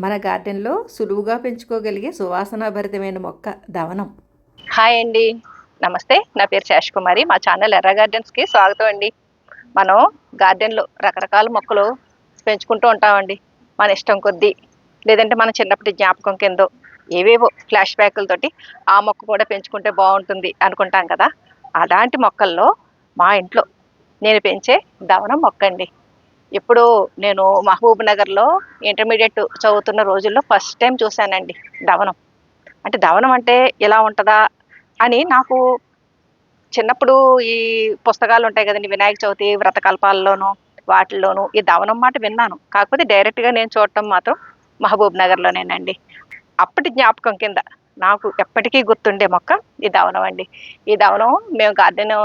మన గార్డెన్లో సులువుగా పెంచుకోగలిగే సువాసనాభరితమైన మొక్క దవనం. హాయ్ అండి. నమస్తే. నా పేరు శేష్ కుమారి మా ఛానల్ ఎర్ర గార్డెన్స్కి స్వాగతం అండి. మనం గార్డెన్లో రకరకాల మొక్కలు పెంచుకుంటూ ఉంటామండి. మన ఇష్టం కొద్దీ లేదంటే మన చిన్నప్పటి జ్ఞాపకం కిందో ఏవేవో ఫ్లాష్ బ్యాకులతోటి ఆ మొక్క కూడా పెంచుకుంటే బాగుంటుంది అనుకుంటాం కదా. అలాంటి మొక్కల్లో మా ఇంట్లో నేను పెంచే దవనం మొక్క అండి ఇప్పుడు నేను మహబూబ్ నగర్లో ఇంటర్మీడియట్ చదువుతున్న రోజుల్లో ఫస్ట్ టైం చూశానండి దవనం. అంటే దవనం అంటే ఎలా ఉంటుందా అని నాకు చిన్నప్పుడు ఈ పుస్తకాలు ఉంటాయి కదండి వినాయక చవితి వ్రతకల్పాల్లోనూ వాటిల్లోనూ ఈ దవనం మాట విన్నాను. కాకపోతే డైరెక్ట్గా నేను చూడటం మాత్రం మహబూబ్ నగర్లోనేనండి. అప్పటి జ్ఞాపకం కింద నాకు ఎప్పటికీ గుర్తుండే మొక్క ఈ దవనం అండి. ఈ దవనం మేము గార్డెన్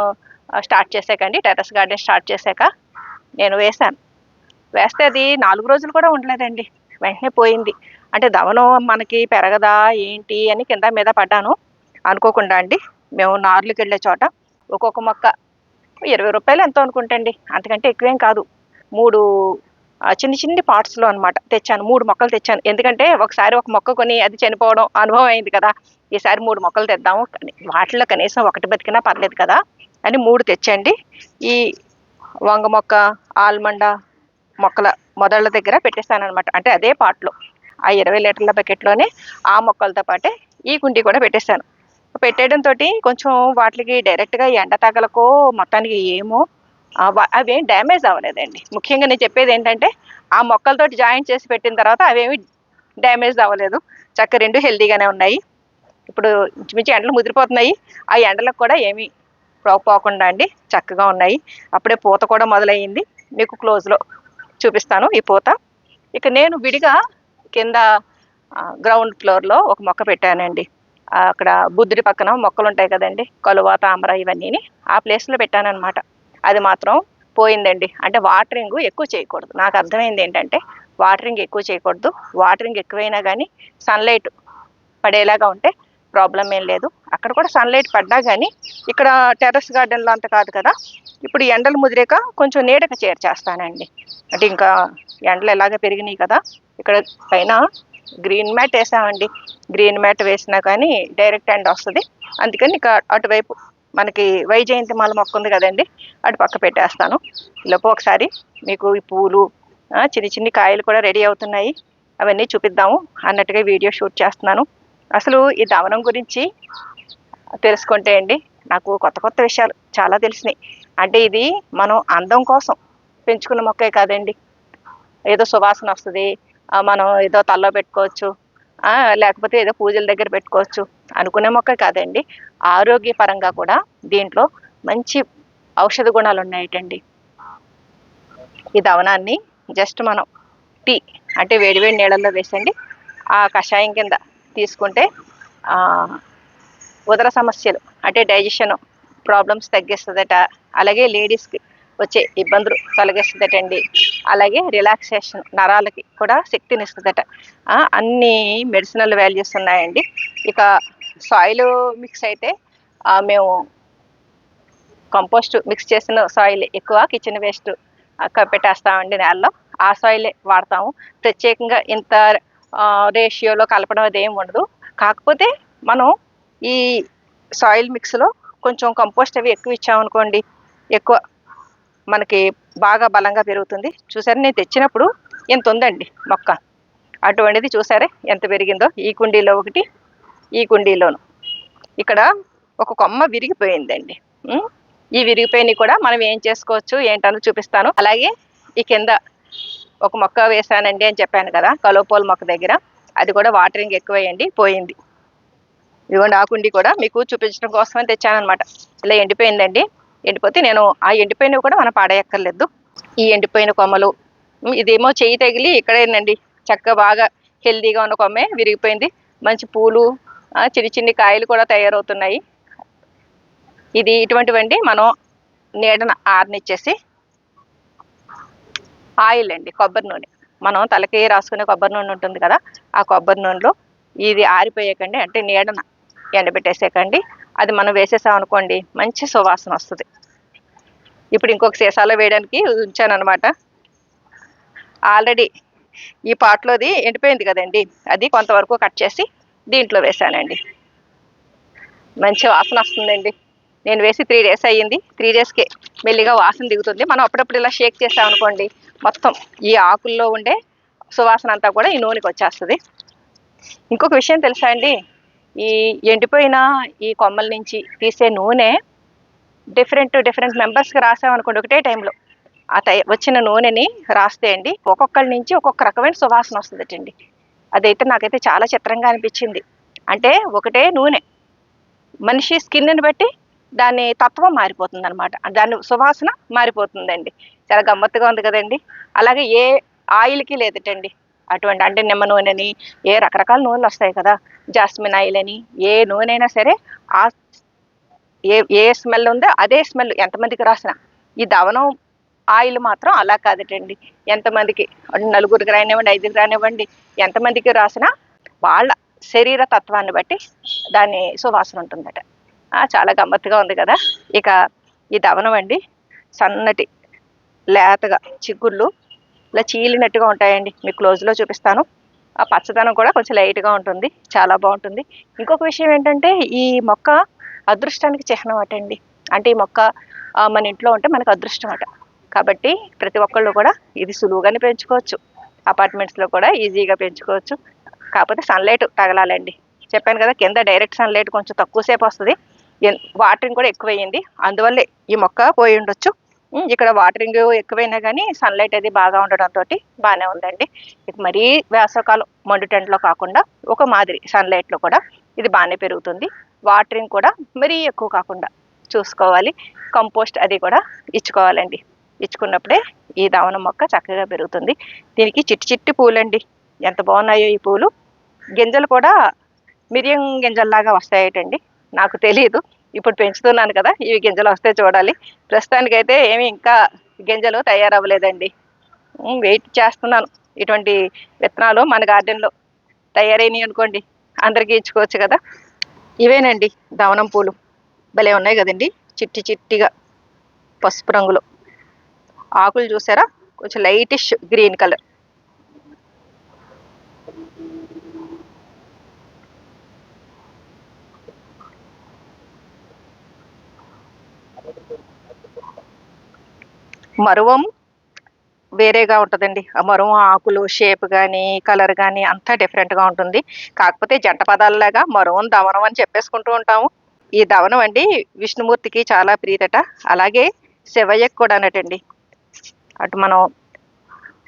స్టార్ట్ చేసాకండి టెర్రస్ గార్డెన్ స్టార్ట్ చేశాక నేను వేశాను. వేస్తే అది నాలుగు రోజులు కూడా ఉండలేదండి. వెంటనే పోయింది. అంటే దవనం మనకి పెరగదా ఏంటి అని కింద మీద పడ్డాను. అనుకోకుండా అండి మేము నార్లుకి వెళ్ళే చోట ఒక్కొక్క మొక్క ఇరవై రూపాయలు ఎంతో అనుకుంటండి. అంతకంటే ఎక్కువేం కాదు. మూడు చిన్న చిన్ని చిన్ని పార్ట్స్లో అనమాట తెచ్చాను. మూడు మొక్కలు తెచ్చాను. ఎందుకంటే ఒకసారి ఒక మొక్క కొని అది చనిపోవడం అనుభవం అయింది కదా. ఈసారి మూడు మొక్కలు తెద్దాము. వాటిలో కనీసం ఒకటి బతికినా పర్లేదు కదా అని మూడు తెచ్చండి. ఈ వంగ మొక్క ఆల్మండ మొక్కల మొదళ్ళ దగ్గర పెట్టేస్తాను అనమాట అంటే అదే పాట్లో. ఆ ఇరవై లీటర్ల బకెట్లోనే ఆ మొక్కలతో పాటే ఈ కుండీ కూడా పెట్టేస్తాను. పెట్టేయడంతో కొంచెం వాటికి డైరెక్ట్గా ఎండ తగలకో మొత్తానికి ఏమో అవేం డ్యామేజ్ అవ్వలేదండి. ముఖ్యంగా నేను చెప్పేది ఏంటంటే ఆ మొక్కలతోటి జాయిన్ చేసి పెట్టిన తర్వాత అవేమి డ్యామేజ్ అవ్వలేదు. చక్క రెండు హెల్దీగానే ఉన్నాయి. ఇప్పుడు ఇంచుమించు ఎండలు ముదిరిపోతున్నాయి. ఆ ఎండలకు కూడా ఏమీ పోకుండా అండి. చక్కగా ఉన్నాయి. అప్పుడే పూత కూడా మొదలయ్యింది. మీకు క్లోజ్లో చూపిస్తాను ఈ పూత. ఇక నేను విడిగా కింద గ్రౌండ్ ఫ్లోర్లో ఒక మొక్క పెట్టానండి. అక్కడ బుద్ధుడి పక్కన మొక్కలు ఉంటాయి కదండి కలువ తామర ఇవన్నీ ఆ ప్లేస్లో పెట్టానమాట అది మాత్రం పోయిందండి. అంటే వాటరింగ్ ఎక్కువ చేయకూడదు. నాకు అర్థమైంది ఏంటంటే వాటరింగ్ ఎక్కువ చేయకూడదు. వాటరింగ్ ఎక్కువైనా కానీ సన్లైట్ పడేలాగా ఉంటే ప్రాబ్లం ఏం లేదు. అక్కడ కూడా సన్లైట్ పడ్డా కానీ ఇక్కడ టెర్రస్ గార్డెన్లో అంత కాదు కదా. ఇప్పుడు ఎండలు ముదిరాక కొంచెం నీడకు చేర్చేస్తానండి. అంటే ఇంకా ఎండలు ఎలాగ పెరిగినాయి కదా. ఇక్కడ పైన గ్రీన్ మ్యాట్ వేసామండి. గ్రీన్ మ్యాట్ వేసినా కానీ డైరెక్ట్ ఎండ్ వస్తుంది. అందుకని ఇక అటువైపు మనకి వైజయంతిమాల మొక్క ఉంది కదండి అటు పక్క పెట్టేస్తాను. లోపు ఒకసారి మీకు ఈ పూలు చిన్ని చిన్ని కాయలు కూడా రెడీ అవుతున్నాయి. అవన్నీ చూపిద్దాము అన్నట్టుగా వీడియో షూట్ చేస్తున్నాను. అసలు ఈ దమనం గురించి తెలుసుకుంటే అండి నాకు కొత్త కొత్త విషయాలు చాలా తెలిసినాయి. అంటే ఇది మనం అందం కోసం పెంచుకున్న మొక్కే కాదండి. ఏదో సువాసన వస్తుంది మనం ఏదో తల్లో పెట్టుకోవచ్చు లేకపోతే ఏదో పూజల దగ్గర పెట్టుకోవచ్చు అనుకునే మొక్క కాదండి. ఆరోగ్యపరంగా కూడా దీంట్లో మంచి ఔషధ గుణాలు ఉన్నాయటండి. ఈ దవనాన్ని జస్ట్ మనం టీ అంటే వేడివేడి నీళ్ళల్లో వేసండి ఆ కషాయం కింద తీసుకుంటే ఉదర సమస్యలు అంటే డైజెషన్ ప్రాబ్లమ్స్ తగ్గిస్తుందట. అలాగే లేడీస్కి వచ్చే ఇబ్బందులు తొలగిస్తుందటండి. అలాగే రిలాక్సేషన్ నరాలకి కూడా శక్తినిస్తుందట. ఇస్తుందట అన్ని మెడిసినల్ వాల్యూస్ ఉన్నాయండి. ఇక సాయిల్ మిక్స్ అయితే మేము కంపోస్ట్ మిక్స్ చేసిన సాయిల్ ఎక్కువ కిచెన్ వేస్ట్ పెట్టేస్తామండి నేలలో. ఆ సాయిలే వాడతాము. ప్రత్యేకంగా ఇంత రేషియోలో కలపడం అది ఏమి ఉండదు. కాకపోతే మనం ఈ సాయిల్ మిక్స్లో కొంచెం కంపోస్ట్ అవి ఎక్కువ ఇచ్చామనుకోండి ఎక్కువ మనకి బాగా బలంగా పెరుగుతుంది. చూసారా? నేను తెచ్చినప్పుడు ఎంత ఉందండి మొక్క? అటువంటిది చూసారే? ఎంత పెరిగిందో? ఈ కుండీలో ఒకటి ఈ కుండీలోను. ఇక్కడ ఒక కొమ్మ విరిగిపోయిందండి. ఈ విరిగిపోయినవి కూడా మనం ఏం చేసుకోవచ్చు ఏంటని చూపిస్తాను. అలాగే ఈ కింద ఒక మొక్క వేసానండి అని చెప్పాను కదా కలోపోల్ మొక్క దగ్గర. అది కూడా వాటరింగ్ ఎక్కువేయండి పోయింది. ఇదిగోండి ఆకుండి కూడా మీకు చూపించడం కోసమని తెచ్చానమాట ఇలా ఎండిపోయిందండి. ఎండిపోతే నేను ఆ ఎండిపోయినవి కూడా మనం పాడేయక్కర్లేదు. ఈ ఎండిపోయిన కొమ్మలు ఇదేమో చెయ్యి తగిలి ఇక్కడేనండి. చక్కగా బాగా హెల్దీగా ఉన్న కొమ్మే విరిగిపోయింది. మంచి పూలు చిన్ని చిన్ని కాయలు కూడా తయారవుతున్నాయి. ఇది ఇటువంటివండి మనం నీడన ఆరనిచ్చేసి ఆయిల్ అండి కొబ్బరి నూనె. మనం తలకి రాసుకునే కొబ్బరి నూనె ఉంటుంది కదా ఆ కొబ్బరి నూనెలో ఇది ఆరిపోయేకండి అంటే నీడన ఎండబెట్టేసేకండి. అది మనం వేసేసాం అనుకోండి మంచి సువాసన వస్తుంది. ఇప్పుడు ఇంకొక సీసాలో వేయడానికి ఉంచాను అనమాట ఆల్రెడీ ఈ పాటలోది ఎండిపోయింది కదండి అది కొంతవరకు కట్ చేసి దీంట్లో వేసానండి. మంచి వాసన వస్తుందండి. నేను వేసి త్రీ డేస్ అయ్యింది త్రీ డేస్కే మెల్లిగా వాసన దిగుతుంది. మనం అప్పుడప్పుడు ఇలా షేక్ చేసామనుకోండి మొత్తం ఈ ఆకుల్లో ఉండే సువాసన అంతా కూడా ఈ నూనెకి వచ్చేస్తుంది. ఇంకొక విషయం తెలుసా అండి? ఈ ఎండిపోయిన ఈ కొమ్మల నుంచి తీసే నూనె డిఫరెంట్ డిఫరెంట్ మెంబర్స్కి రాసామనుకోండి ఒకటే టైంలో ఆ తయ వచ్చిన నూనెని రాస్తే అండి ఒక్కొక్కరి నుంచి ఒక్కొక్క రకమైన సువాసన వస్తుందటండి అదైతే నాకైతే చాలా చిత్రంగా అనిపించింది. అంటే ఒకటే నూనె. మనిషి స్కిన్ని బట్టి దాని తత్వం మారిపోతుంది అనమాట దాని సువాసన మారిపోతుందండి. చాలా గమ్మత్తుగా ఉంది కదండి. అలాగే ఏ ఆయిల్కి లేదటండి. అటువంటి అంటే నిమ్మ నూనెని ఏ రకరకాల నూనెలు వస్తాయి కదా. జాస్మిన్ ఆయిల్ అని ఏ నూనె అయినా సరే ఆ ఏ ఏ స్మెల్ ఉందో అదే స్మెల్ ఎంతమందికి రాసిన. ఈ దవనం ఆయిల్ మాత్రం అలా కాదటండి. ఎంతమందికి నలుగురికి రానివ్వండి ఐదుగురు రానివ్వండి ఎంతమందికి రాసినా వాళ్ళ శరీర తత్వాన్ని బట్టి దాని సువాసన ఉంటుందట. చాలా గమ్మత్తుగా ఉంది కదా. ఇక ఈ దవనం అండి సన్నటి లేతగా చిగుళ్ళు ఇలా చీలినట్టుగా ఉంటాయండి. మీకు క్లోజ్లో చూపిస్తాను. ఆ పచ్చదనం కూడా కొంచెం లైట్గా ఉంటుంది. చాలా బాగుంటుంది. ఇంకొక విషయం ఏంటంటే ఈ మొక్క అదృష్టానికి చిహ్నం అటండి. అంటే ఈ మొక్క మన ఇంట్లో ఉంటే మనకు అదృష్టం అట. కాబట్టి ప్రతి ఒక్కళ్ళు కూడా ఇది సులువుగానే పెంచుకోవచ్చు. అపార్ట్మెంట్స్లో కూడా ఈజీగా పెంచుకోవచ్చు. కాకపోతే సన్లైట్ తగలాలండి. చెప్పాను కదా కింద డైరెక్ట్ సన్లైట్ కొంచెం తక్కువసేపు వస్తుంది. వాటరింగ్ కూడా ఎక్కువయ్యింది. అందువల్లే ఈ మొక్క పోయి ఉండొచ్చు. ఇక్కడ వాటరింగ్ ఎక్కువైనా కానీ సన్లైట్ అది బాగా ఉండడంతో బాగానే ఉందండి. ఇది మరీ వేసవకాలం మండు టెంట్లో కాకుండా ఒక మాదిరి సన్లైట్లో కూడా ఇది బాగానే పెరుగుతుంది. వాటరింగ్ కూడా మరీ ఎక్కువ కాకుండా చూసుకోవాలి. కంపోస్ట్ అది కూడా ఇచ్చుకోవాలండి. ఇచ్చుకున్నప్పుడే ఈ దావన మొక్క చక్కగా పెరుగుతుంది. దీనికి చిట్టి చిట్టి పూలండి. ఎంత బాగున్నాయో ఈ పూలు. గింజలు కూడా మిరియం గింజల్లాగా వస్తాయటండి. నాకు తెలియదు ఇప్పుడు పెంచుతున్నాను కదా ఇవి గింజలు వస్తే చూడాలి. ప్రస్తుతానికైతే ఏమి ఇంకా గింజలు తయారవ్వలేదండి. వెయిట్ చేస్తున్నాను. ఇటువంటి విత్తనాలు మన గార్డెన్లో తయారైనవి అనుకోండి అందరికీ ఇచ్చుకోవచ్చు కదా. ఇవేనండి దవనం పూలు. భలే ఉన్నాయి కదండి చిట్టి చిట్టిగా పసుపు రంగులో. ఆకులు చూసారా? కొంచెం లైటిష్ గ్రీన్ కలర్. మరువం వేరేగా ఉంటుందండి. ఆ మరువం ఆకులు షేప్ కానీ కలర్ కానీ అంతా డిఫరెంట్గా ఉంటుంది. కాకపోతే జంట పదాలలాగా మరువం దవనం అని చెప్పేసుకుంటూ ఉంటాము. ఈ దవనం అండి విష్ణుమూర్తికి చాలా ప్రీతట. అలాగే శివయ్యకు కూడా అన్నటండి అటు మనం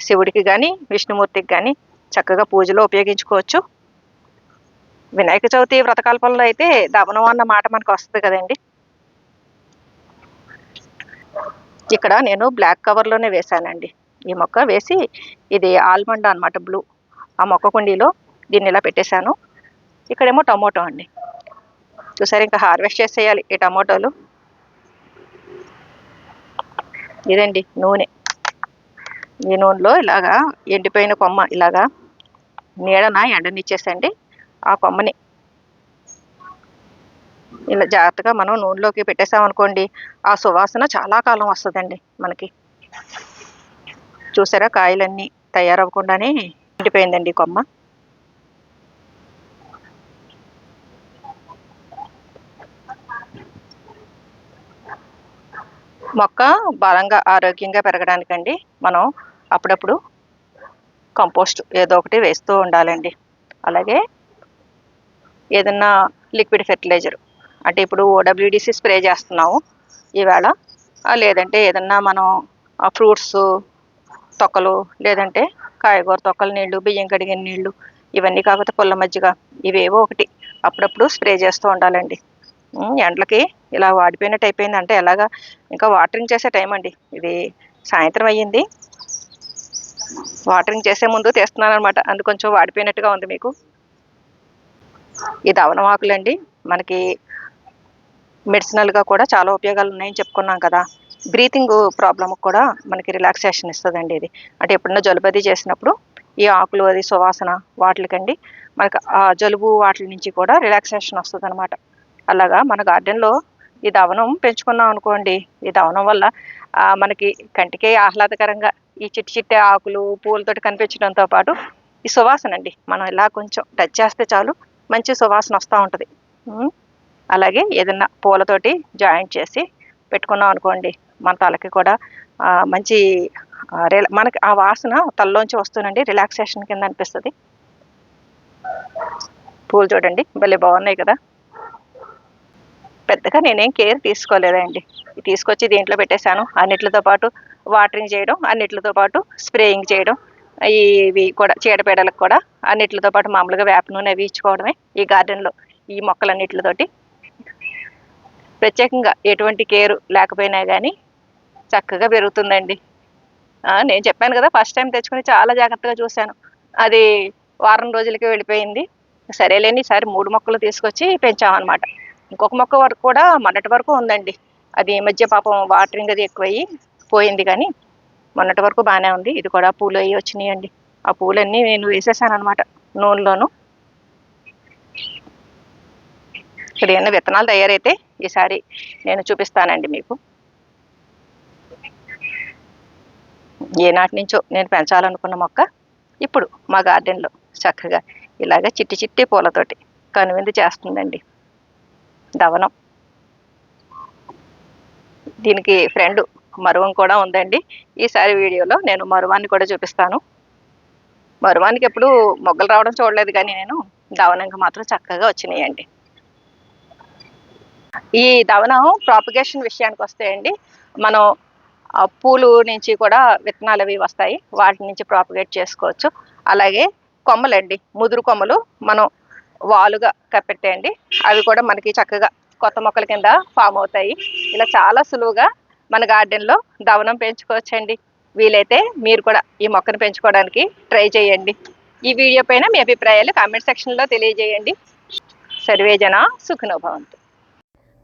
శివుడికి కానీ విష్ణుమూర్తికి కానీ చక్కగా పూజలో ఉపయోగించుకోవచ్చు. వినాయక చవితి వ్రతకల్పంలో అయితే దవనం అన్న మాట మనకు వస్తుంది కదండి. ఇక్కడ నేను బ్లాక్ కవర్లోనే వేశానండి. ఈ మొక్క వేసి ఇది ఆల్మండ్ అనమాట బ్లూ ఆ మొక్క కుండీలో దీన్ని ఇలా పెట్టేశాను. ఇక్కడేమో టమోటో అండి. చూసారు ఇంకా హార్వెస్ట్ చేసేయాలి ఈ టమోటోలు. ఇదండి నూనె. ఈ నూనెలో ఇలాగా ఎండిపోయిన కొమ్మ ఇలాగా నీడన ఎండనిచ్చేసండి. ఆ కొమ్మని ఇలా జాగ్రత్తగా మనం నూనెలోకి పెట్టేసామనుకోండి ఆ సువాసన చాలా కాలం వస్తుందండి మనకి. చూసారా కాయలన్నీ తయారవ్వకుండానే ఎండిపోయిందండి కొమ్మ. మొక్క బలంగా ఆరోగ్యంగా పెరగడానికండి మనం అప్పుడప్పుడు కంపోస్ట్ ఏదో ఒకటి వేస్తూ ఉండాలండి. అలాగే ఏదన్నా లిక్విడ్ ఫెర్టిలైజర్ అంటే ఇప్పుడు ఓడబ్ల్యూడిసి స్ప్రే చేస్తున్నాము ఈవేళ లేదంటే ఏదన్నా మనం ఫ్రూట్స్ తొక్కలు లేదంటే కాయగూర తొక్కల నీళ్ళు బియ్యం కడిగిన నీళ్ళు ఇవన్నీ కాకపోతే పుల్ల మజ్జిగ ఇవేవో ఒకటి. అప్పుడప్పుడు స్ప్రే చేస్తూ ఉండాలండి. ఎండలకి ఇలా వాడిపోయినట్టు అయిపోయింది అంటే ఎలాగా? ఇంకా వాటరింగ్ చేసే టైం అండి. ఇది సాయంత్రం అయ్యింది. వాటరింగ్ చేసే ముందు తీస్తున్నాను అనమాట అందు కొంచెం వాడిపోయినట్టుగా ఉంది మీకు. ఈ అవనవాకులండి. మనకి మెడిసినల్గా కూడా చాలా ఉపయోగాలు ఉన్నాయని చెప్పుకున్నాం కదా. బ్రీతింగ్ ప్రాబ్లమ్ కూడా మనకి రిలాక్సేషన్ ఇస్తుందండి ఇది. అంటే ఎప్పుడన్నా జలుబది చేసినప్పుడు ఈ ఆకులు అది సువాసన వాటికండి మనకు ఆ జలుబు వాటి నుంచి కూడా రిలాక్సేషన్ వస్తుంది అనమాట అలాగా మన గార్డెన్లో ఈ దవనం పెంచుకున్నాం అనుకోండి. ఈ దవనం వల్ల మనకి కంటికే ఆహ్లాదకరంగా ఈ చిట్టి చిట్టి ఆకులు పూలతోటి కనిపించడంతో పాటు ఈ సువాసన అండి మనం ఇలా కొంచెం టచ్ చేస్తే చాలు మంచి సువాసన వస్తూ ఉంటుంది. అలాగే ఏదైనా పూలతోటి జాయింట్ చేసి పెట్టుకున్నాం అనుకోండి మన తలకి కూడా మంచి రిలా మనకి ఆ వాసన తలలోంచి వస్తుందండి రిలాక్సేషన్ కింద అనిపిస్తుంది. పూలు చూడండి భలే బాగున్నాయి కదా. పెద్దగా నేనేం కేర్ తీసుకోలేదండి. తీసుకొచ్చి దీంట్లో పెట్టేశాను అన్నిటితో పాటు వాటరింగ్ చేయడం అన్నిటితో పాటు స్ప్రేయింగ్ చేయడం ఇవి కూడా చీడపీడలకు కూడా అన్నిటితో పాటు మామూలుగా వేప నూనె అవి ఇచ్చుకోవడమే ఈ గార్డెన్లో ఈ మొక్కలన్నిటితోటి ప్రత్యేకంగా ఎటువంటి కేరు లేకపోయినా కానీ చక్కగా పెరుగుతుందండి. నేను చెప్పాను కదా ఫస్ట్ టైం తెచ్చుకుని చాలా జాగ్రత్తగా చూశాను. అది వారం రోజులకి వెళ్ళిపోయింది. సరేలేని ఈసారి మూడు మొక్కలు తీసుకొచ్చి పెంచామన్నమాట. ఇంకొక మొక్క వరకు కూడా మొన్నటి వరకు ఉందండి. అది ఈ మధ్య పాపం వాటరింగ్ అది ఎక్కువయ్యి పోయింది కానీ మొన్నటి వరకు బాగానే ఉంది. ఇది కూడా పూలు అయ్యి వచ్చినాయండి. ఆ పూలన్నీ నేను వేసేసాను అనమాట నూనెలోను. ఇక్కడ ఏమైనా విత్తనాలు తయారైతే ఈసారి నేను చూపిస్తానండి మీకు. ఏనాటి నుంచో నేను పెంచాలనుకున్న మొక్క ఇప్పుడు మా గార్డెన్లో చక్కగా ఇలాగ చిట్టి చిట్టి పూలతోటి కనువిందు చేస్తుందండి. దవనం. దీనికి ఫ్రెండ్ మరువం కూడా ఉందండి. ఈసారి వీడియోలో నేను మరువాన్ని కూడా చూపిస్తాను. మరువానికి ఎప్పుడు మొగ్గలు రావడం చూడలేదు కానీ నేను దవనంగా మాత్రం చక్కగా వచ్చినాయండి. ఈ దవనం ప్రాపగేషన్ విషయానికి వస్తే అండి మనం పూలు నుంచి కూడా విత్తనాలు అవి వస్తాయి. వాటి నుంచి ప్రాపగేట్ చేసుకోవచ్చు. అలాగే కొమ్మలండి ముదురు కొమ్మలు మనం వాలుగా కప్పెట్టేయండి అవి కూడా మనకి చక్కగా కొత్త మొక్కల కింద ఫామ్ అవుతాయి. ఇలా చాలా సులువుగా మన గార్డెన్లో దవనం పెంచుకోవచ్చండి. వీలైతే మీరు కూడా ఈ మొక్కను పెంచుకోవడానికి ట్రై చేయండి. ఈ వీడియో పైన మీ అభిప్రాయాలు కామెంట్ సెక్షన్లో తెలియజేయండి. సర్వేజన సుఖినోభవంతు